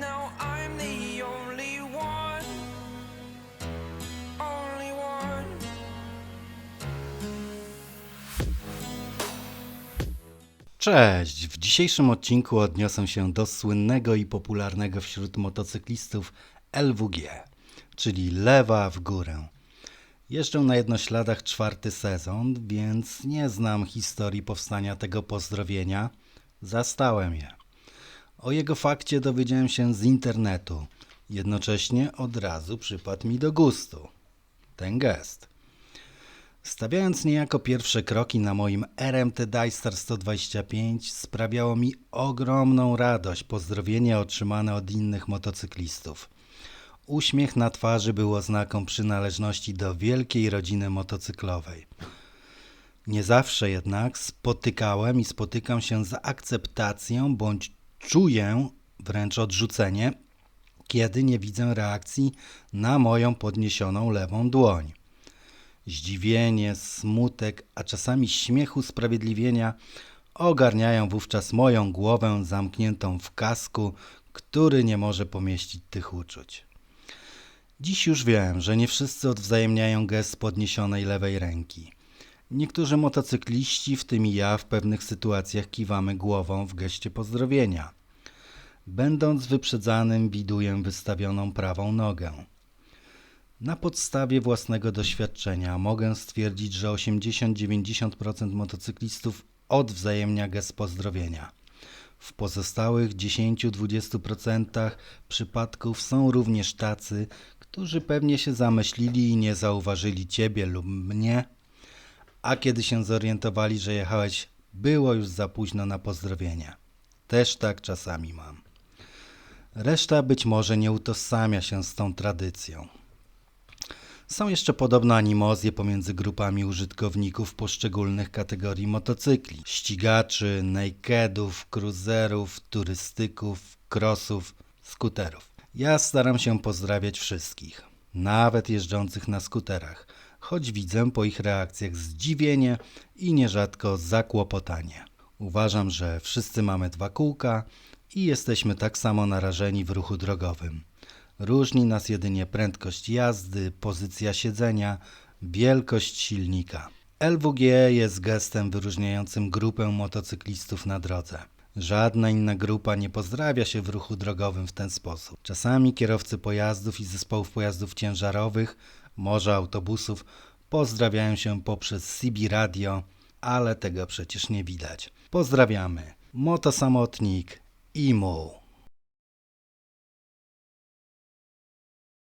now I'm the only one. Only one. Cześć! W dzisiejszym odcinku odniosę się do słynnego i popularnego wśród motocyklistów LWG, czyli lewa w górę. Jeżdżę na jednośladach czwarty sezon, więc nie znam historii powstania tego pozdrowienia. Zastałem je. O jego fakcie dowiedziałem się z internetu. Jednocześnie od razu przypadł mi do gustu. Ten gest. Stawiając niejako pierwsze kroki na moim RMT Dystar 125 sprawiało mi ogromną radość pozdrowienie otrzymane od innych motocyklistów. Uśmiech na twarzy był oznaką przynależności do wielkiej rodziny motocyklowej. Nie zawsze jednak spotykałem i spotykam się z akceptacją bądź czuję wręcz odrzucenie, kiedy nie widzę reakcji na moją podniesioną lewą dłoń. Zdziwienie, smutek, a czasami śmiech usprawiedliwienia ogarniają wówczas moją głowę zamkniętą w kasku, który nie może pomieścić tych uczuć. Dziś już wiem, że nie wszyscy odwzajemniają gest podniesionej lewej ręki. Niektórzy motocykliści, w tym i ja, w pewnych sytuacjach kiwamy głową w geście pozdrowienia. Będąc wyprzedzanym, widuję wystawioną prawą nogę. Na podstawie własnego doświadczenia mogę stwierdzić, że 80-90% motocyklistów odwzajemnia gest pozdrowienia. W pozostałych 10-20% przypadków są również tacy, którzy pewnie się zamyślili i nie zauważyli ciebie lub mnie, a kiedy się zorientowali, że jechałeś, było już za późno na pozdrowienia. Też tak czasami mam. Reszta być może nie utożsamia się z tą tradycją. Są jeszcze podobno animozje pomiędzy grupami użytkowników poszczególnych kategorii motocykli. Ścigaczy, nakedów, cruiserów, turystyków, crossów, skuterów. Ja staram się pozdrawiać wszystkich, nawet jeżdżących na skuterach, choć widzę po ich reakcjach zdziwienie i nierzadko zakłopotanie. Uważam, że wszyscy mamy dwa kółka i jesteśmy tak samo narażeni w ruchu drogowym. Różni nas jedynie prędkość jazdy, pozycja siedzenia, wielkość silnika. LWG jest gestem wyróżniającym grupę motocyklistów na drodze. Żadna inna grupa nie pozdrawia się w ruchu drogowym w ten sposób. Czasami kierowcy pojazdów i zespołów pojazdów ciężarowych, może autobusów, pozdrawiają się poprzez CB radio, ale tego przecież nie widać. Pozdrawiamy. Motosamotnik i muł.